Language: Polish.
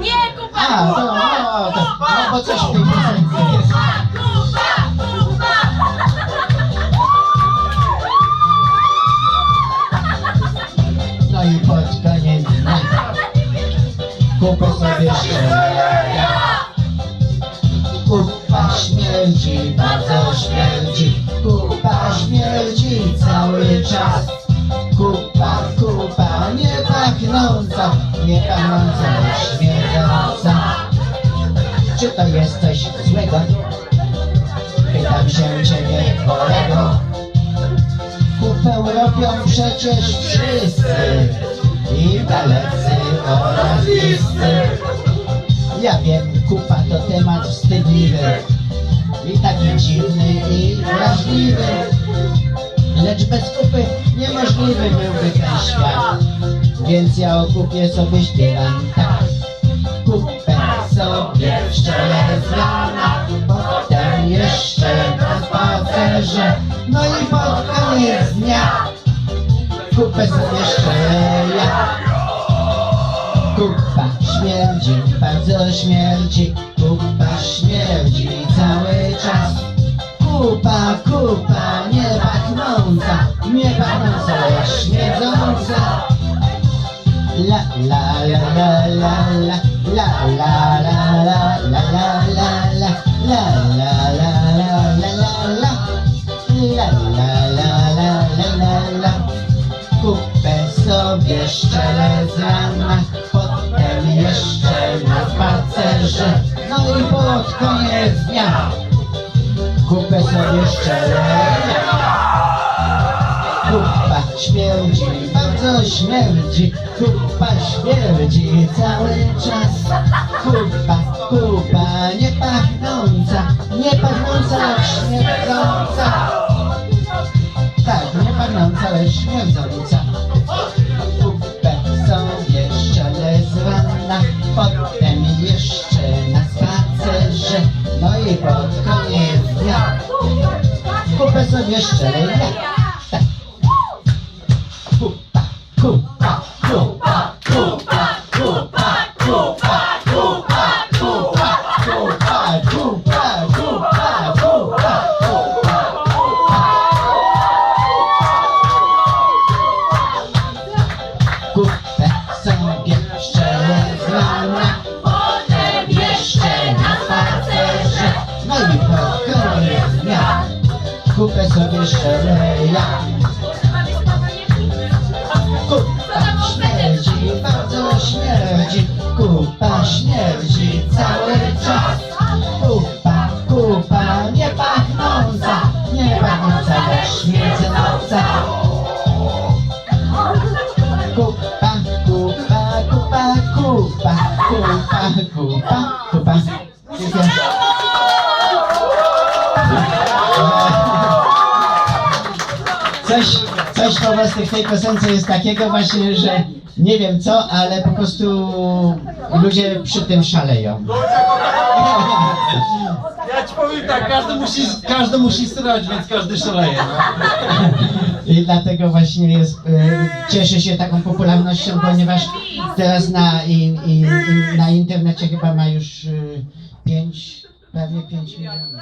Nie, kupa! A, no, no, to, no bo coś w tej piosence jest. Kupa! Kupa! No i pod koniec kupę sobie szczelę. Kupa śmierdzi, bardzo śmierdzi. Kupa śmierdzi cały czas. Kupa, nie pachnąca, nie śmierdząca. Czy to jest coś złego? Pytam się ciebie, kolego. Kupę robią przecież wszyscy i dalecy oraz bliscy. Ja wiem, kupa to temat wstydliwy i taki dziwny i wrażliwy. Lecz bez kupy niemożliwy byłby ten świat, więc ja o kupie sobie śpiewam tak. Kupę sobie w szczele z rana, potem jeszcze na spacerze, no i pod koniec dnia kupę sobie szczelę ja. Kupa śmierdzi, bardzo śmierdzi, kupa śmierdzi cały czas. Kupa, kupa, nie pachnąca, nie pachnąca. La la la la la la la la la la la la sobie rana Potem jeszcze na spacerze No i pod koniec dnia Kupę sobie szczelę Kupa śmierdzi, bardzo śmierdzi Kupa śmierdzi cały czas. Kupa, kupa, nie pachnąca Nie pachnąca, lecz śmierdząca. Tak, nie pachnąca, lecz śmierdząca. Kupę sobie szczelę z Potem jeszcze na spacerze. No i pod koniec dnia. Kupę sobie szczelę ja kupę sobie szczelę ja. Kupa śmierdzi, bardzo śmierdzi, kupa śmierdzi cały czas. Kupa, kupa, nie pachnąca, nie pachnąca, lecz śmierdząca. Kupa, kupa, kupa, kupa, kupa, kupa, kupa. Dziękuję. Coś, coś po prostu w tej piosence jest takiego właśnie, że nie wiem co, ale po prostu ludzie przy tym szaleją. Ja ci powiem tak, każdy musi, każdy musi strać, więc każdy szaleje. No. I dlatego właśnie jest, e, cieszy się taką popularnością, ponieważ teraz na, i, i, i na internecie chyba ma już 5, prawie 5 milionów.